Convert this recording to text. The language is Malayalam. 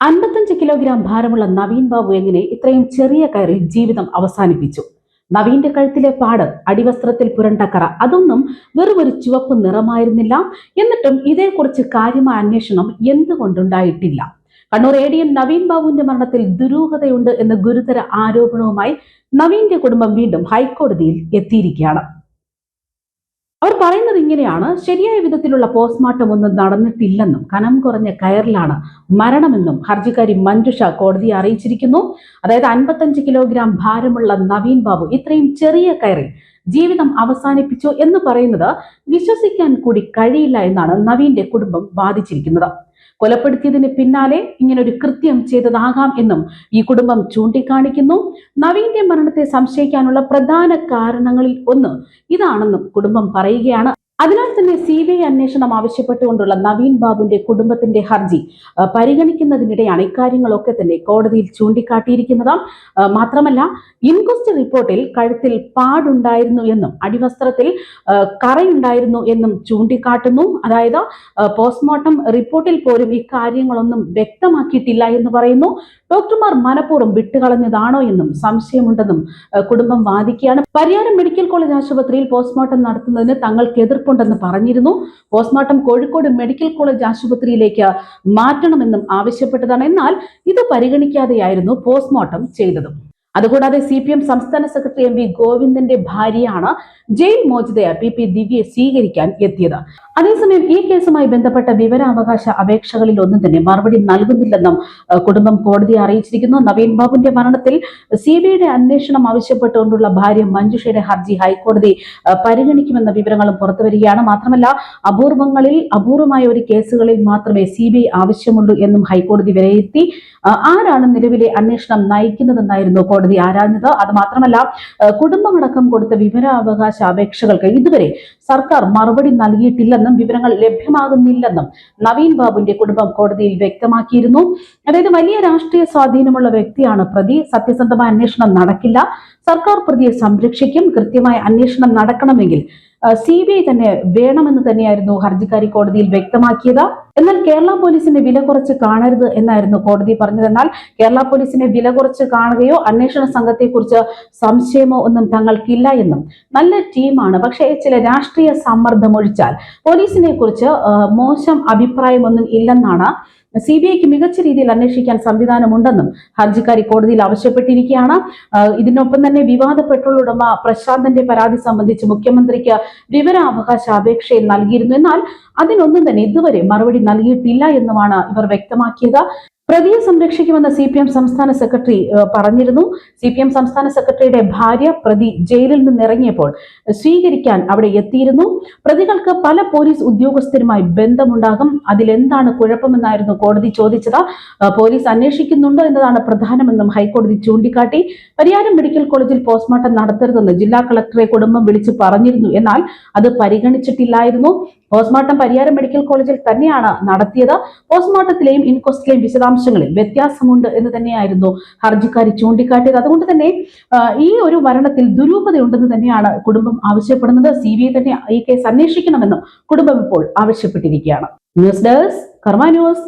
അൻപത്തഞ്ച് കിലോഗ്രാം ഭാരമുള്ള നവീൻ ബാബു എങ്ങനെ ഇത്രയും ചെറിയ കയറിൽ ജീവിതം അവസാനിപ്പിച്ചു? നവീന്റെ കഴുത്തിലെ പാട് അടിവസ്ത്രത്തിൽ പുരണ്ട കറ അതൊന്നും വെറും ഒരു ചുവപ്പ് നിറമായിരുന്നില്ല. എന്നിട്ടും ഇതേക്കുറിച്ച് കാര്യമായ അന്വേഷണം എന്തുകൊണ്ടുണ്ടായിട്ടില്ല? Kannur A D M Naveen ബാബുവിന്റെ മരണത്തിൽ ദുരൂഹതയുണ്ട് എന്ന ഗുരുതര ആരോപണവുമായി നവീന്റെ കുടുംബം വീണ്ടും ഹൈക്കോടതിയിൽ എത്തിയിരിക്കുകയാണ്. അവർ പറയുന്നത് ഇങ്ങനെയാണ് ശരിയായ വിധത്തിലുള്ള പോസ്റ്റ്മോർട്ടം ഒന്നും നടന്നിട്ടില്ലെന്നും കനം കുറഞ്ഞ കയറിലാണ് മരണമെന്നും ഹർജിക്കാരി മഞ്ജുഷ കോടതിയെ അറിയിച്ചിരിക്കുന്നു. അതായത് അൻപത്തഞ്ച് കിലോഗ്രാം ഭാരമുള്ള നവീൻ ബാബു ഇത്രയും ചെറിയ കയറിൽ ജീവിതം അവസാനിപ്പിച്ചു എന്ന് പറയുന്നത് വിശ്വസിക്കാൻ കൂടി കഴിയില്ല എന്നാണ് നവീന്റെ കുടുംബം വാദിച്ചിരിക്കുന്നത്. കൊലപ്പെടുത്തിയതിന് പിന്നാലെ ഇങ്ങനൊരു കൃത്യം ചെയ്തതാകാം എന്നും ഈ കുടുംബം ചൂണ്ടിക്കാണിക്കുന്നു. നവീന്റെ മരണത്തെ സംശയിക്കാനുള്ള പ്രധാന കാരണങ്ങളിൽ ഒന്ന് ഇതാണെന്നും കുടുംബം പറയുകയാണ്. അതിനാൽ തന്നെ സി ബി ഐ അന്വേഷണം ആവശ്യപ്പെട്ടുകൊണ്ടുള്ള നവീൻ ബാബുവിന്റെ കുടുംബത്തിന്റെ ഹർജി പരിഗണിക്കുന്നതിനിടെയാണ് ഇക്കാര്യങ്ങളൊക്കെ തന്നെ കോടതിയിൽ ചൂണ്ടിക്കാട്ടിയിരിക്കുന്നത്. മാത്രമല്ല ഇൻക്വസ്റ്റ് റിപ്പോർട്ടിൽ കഴുത്തിൽ പാടുണ്ടായിരുന്നു എന്നും അടിവസ്ത്രത്തിൽ കറയുണ്ടായിരുന്നു എന്നും ചൂണ്ടിക്കാട്ടുന്നു. അതായത് പോസ്റ്റ്മോർട്ടം റിപ്പോർട്ടിൽ പോലും ഇക്കാര്യങ്ങളൊന്നും വ്യക്തമാക്കിയിട്ടില്ല എന്ന് പറയുന്നു. ഡോക്ടർമാർ മനഃപൂർവം വിട്ടുകളഞ്ഞതാണോ എന്നും സംശയമുണ്ടെന്നും കുടുംബം വാദിക്കുകയാണ്. പരിയാരം മെഡിക്കൽ കോളേജ് ആശുപത്രിയിൽ പോസ്റ്റ്മോർട്ടം നടത്തുന്നതിന് തങ്ങൾക്ക് എതിർപ്പുണ്ടെന്ന് പറഞ്ഞിരുന്നു. പോസ്റ്റ്മോർട്ടം കോഴിക്കോട് മെഡിക്കൽ കോളേജ് ആശുപത്രിയിലേക്ക് മാറ്റണമെന്നും ആവശ്യപ്പെട്ടതാണ്. എന്നാൽ ഇത് പരിഗണിക്കാതെയായിരുന്നു പോസ്റ്റ്മോർട്ടം ചെയ്തത്. അതുകൂടാതെ സി പി എം സംസ്ഥാന സെക്രട്ടറി എം വി ഗോവിന്ദന്റെ ഭാര്യയാണ് ജയിൽ മോചിതയായ പി പി ദിവ്യയെ സ്വീകരിക്കാൻ എത്തിയത്. അതേസമയം ഈ കേസുമായി ബന്ധപ്പെട്ട വിവരാവകാശ അപേക്ഷകളിൽ ഒന്നും തന്നെ മറുപടി നൽകുന്നില്ലെന്നും കുടുംബം കോടതിയെ അറിയിച്ചിരിക്കുന്നു. നവീൻ ബാബുന്റെ മരണത്തിൽ സി ബി ഐയുടെ അന്വേഷണം ആവശ്യപ്പെട്ടുകൊണ്ടുള്ള ഭാര്യ മഞ്ജുഷയുടെ ഹർജി ഹൈക്കോടതി പരിഗണിക്കുമെന്ന വിവരങ്ങളും പുറത്തുവരികയാണ്. മാത്രമല്ല അപൂർവങ്ങളിൽ അപൂർവമായ ഒരു കേസുകളിൽ മാത്രമേ സി ബി ഐ ആവശ്യമുള്ളൂ എന്നും ഹൈക്കോടതി വിലയിരുത്തി. ആരാണ് നിലവിലെ അന്വേഷണം നയിക്കുന്നതെന്നായിരുന്നു കോടതി ആരാഞ്ഞത്. അത് മാത്രമല്ല കുടുംബമടക്കം കൊടുത്ത വിവരാവകാശ അപേക്ഷകൾക്ക് ഇതുവരെ സർക്കാർ മറുപടി നൽകിയിട്ടില്ലെന്നും വിവരങ്ങൾ ലഭ്യമാകുന്നില്ലെന്നും നവീൻ ബാബുവിന്റെ കുടുംബം കോടതിയിൽ വ്യക്തമാക്കിയിരുന്നു. അതായത് വലിയ രാഷ്ട്രീയ സ്വാധീനമുള്ള വ്യക്തിയാണ് പ്രതി. സത്യസന്ധമായ അന്വേഷണം നടക്കില്ല. സർക്കാർ പ്രതിയെ സംരക്ഷിക്കും. കൃത്യമായ അന്വേഷണം നടക്കണമെങ്കിൽ സി ബി ഐ തന്നെ വേണമെന്ന് തന്നെയായിരുന്നു ഹർജിക്കാരി കോടതിയിൽ വ്യക്തമാക്കിയത്. എന്നാൽ കേരള പോലീസിനെ വില കുറച്ച് കാണരുത് എന്നായിരുന്നു കോടതി പറഞ്ഞത്. എന്നാൽ കേരള പോലീസിനെ വില കുറച്ച് കാണുകയോ അന്വേഷണ സംഘത്തെക്കുറിച്ച് സംശയമോ ഒന്നും തങ്ങൾക്കില്ല എന്നും. നല്ല ടീമാണ്. പക്ഷേ ചില രാഷ്ട്രീയ സമ്മർദ്ദം ഒഴിച്ചാൽ പോലീസിനെ കുറിച്ച് മോശം അഭിപ്രായമൊന്നും ഇല്ലെന്നാണ് സി ബി ഐക്ക് മികച്ച രീതിയിൽ അന്വേഷിക്കാൻ സംവിധാനമുണ്ടെന്നും ഹർജിക്കാരി കോടതിയിൽ ആവശ്യപ്പെട്ടിരിക്കുകയാണ്. ഇതിനൊപ്പം തന്നെ വിവാദ പെട്രോൾ ഉടമ പ്രശാന്തന്റെ പരാതി സംബന്ധിച്ച് മുഖ്യമന്ത്രിക്ക് വിവരാവകാശ അപേക്ഷയിൽ നൽകിയിരുന്നു. എന്നാൽ അതിനൊന്നും തന്നെ ഇതുവരെ മറുപടി നൽകിയിട്ടില്ല എന്നുമാണ് ഇവർ വ്യക്തമാക്കിയത്. പ്രതിയെ സംരക്ഷിക്കുമെന്ന് സി പി എം സംസ്ഥാന സെക്രട്ടറി പറഞ്ഞിരുന്നു. സി പി എം സംസ്ഥാന സെക്രട്ടറിയുടെ ഭാര്യ പ്രതി ജയിലിൽ നിന്ന് ഇറങ്ങിയപ്പോൾ സ്വീകരിക്കാൻ അവിടെ എത്തിയിരുന്നു. പ്രതികൾക്ക് പല പോലീസ് ഉദ്യോഗസ്ഥരുമായി ബന്ധമുണ്ടാകും. അതിലെന്താണ് കുഴപ്പമെന്നായിരുന്നു കോടതി ചോദിച്ചത്. പോലീസ് അന്വേഷിക്കുന്നുണ്ടോ എന്നതാണ് പ്രധാനമെന്നും ഹൈക്കോടതി ചൂണ്ടിക്കാട്ടി. പരിയാരം മെഡിക്കൽ കോളേജിൽ പോസ്റ്റ്മോർട്ടം നടത്തരുതെന്ന് ജില്ലാ കളക്ടറെ കുടുംബം വിളിച്ചു പറഞ്ഞിരുന്നു. എന്നാൽ അത് പരിഗണിച്ചിട്ടില്ലായിരുന്നു. പോസ്റ്റ്മോർട്ടം പരിയാരം മെഡിക്കൽ കോളേജിൽ തന്നെയാണ് നടത്തിയത്. പോസ്റ്റ്മോർട്ടത്തിലെയും ഇൻക്വസ്റ്റിലെയും വിശദാംശങ്ങളിൽ വ്യത്യാസമുണ്ട് എന്ന് തന്നെയായിരുന്നു ഹർജിക്കാരി ചൂണ്ടിക്കാട്ടിയത്. അതുകൊണ്ട് തന്നെ ഈ ഒരു മരണത്തിൽ ദുരൂഹതയുണ്ടെന്ന് തന്നെയാണ് കുടുംബം ആവശ്യപ്പെടുന്നത്. സി ബി ഐ തന്നെ ഈ കേസ് അന്വേഷിക്കണമെന്നും കുടുംബം ഇപ്പോൾ ആവശ്യപ്പെട്ടിരിക്കുകയാണ്. News desk Karma news